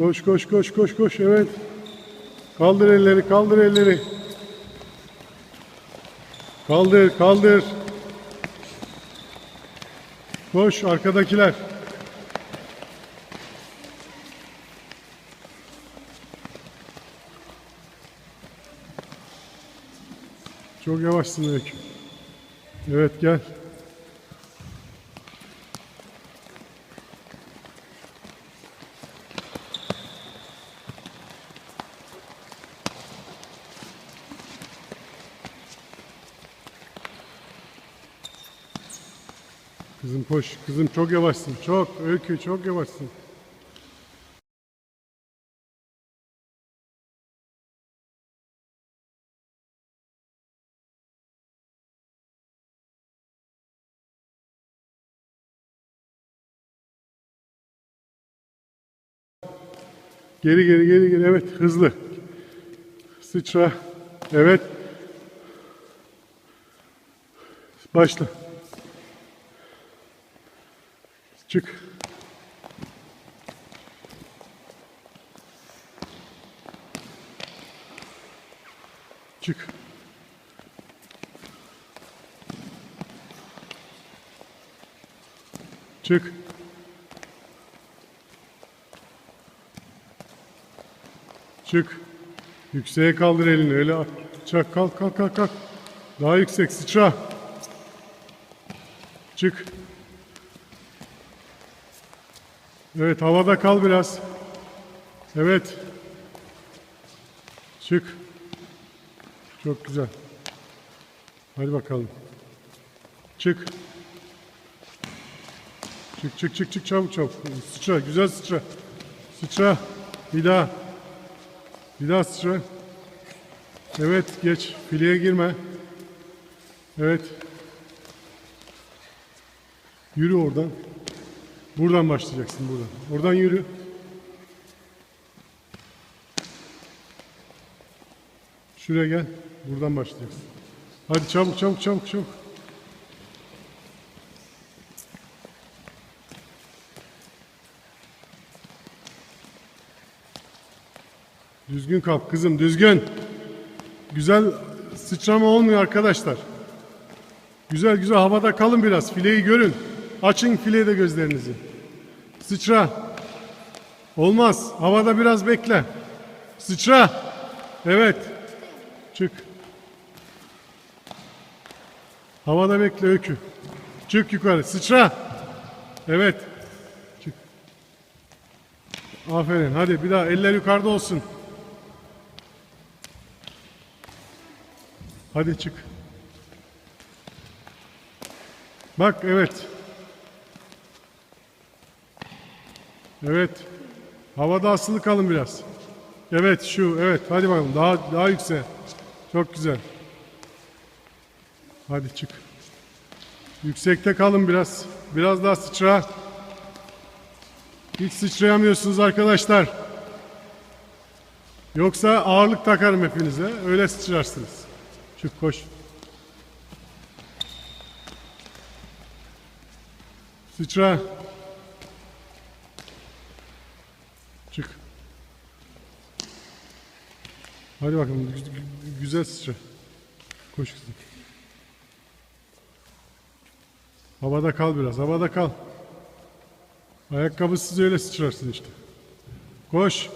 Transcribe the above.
Koş koş koş koş koş evet. Kaldır elleri kaldır elleri. Kaldır kaldır. Koş arkadakiler. Çok yavaşsın Öykü. Evet gel. Kızım koş. Kızım çok yavaşsın. Çok. Öykü çok yavaşsın. Geri geri geri geri. Evet hızlı. Sıçra. Evet. Başla. Çık. Çık. Çık. Çık. Yükseğe kaldır elini. Öyle at. Çak kalk kalk kalk kalk. Daha yüksek sıçra. Çık. Evet havada kal biraz. Evet. Çık. Çok güzel. Hadi bakalım. Çık. Çık çık çık çık çabuk çabuk. Sıçra güzel sıçra. Sıçra. Bir daha. Bir daha sıçra. Evet geç. Fileye girme. Evet. Yürü oradan. Buradan başlayacaksın buradan. Oradan yürü. Şuraya gel. Buradan başlayacaksın. Hadi çabuk çabuk çabuk çabuk. Düzgün kalk kızım düzgün. Güzel sıçrama olmuyor arkadaşlar. Güzel güzel havada kalın biraz. Fileyi görün. Açın filede gözlerinizi. Sıçra. Olmaz. Havada biraz bekle. Sıçra. Evet. Çık. Havada bekle öykü. Çık yukarı. Sıçra. Evet. Çık. Aferin. Hadi bir daha eller yukarıda olsun. Hadi çık. Bak evet. Evet. Havada asılı kalın biraz. Evet şu evet hadi bakalım daha daha yüksek. Çok güzel. Hadi çık. Yüksekte kalın biraz. Biraz daha sıçra. Hiç sıçrayamıyorsunuz arkadaşlar. Yoksa ağırlık takarım hepinize. Öyle sıçrarsınız. Çık koş. Sıçra. Çık. Hadi bakalım gü- gü- güzel sıçra. Koş kızım. Havada kal biraz. Havada kal. Ayakkabısız öyle sıçrarsın işte. Koş.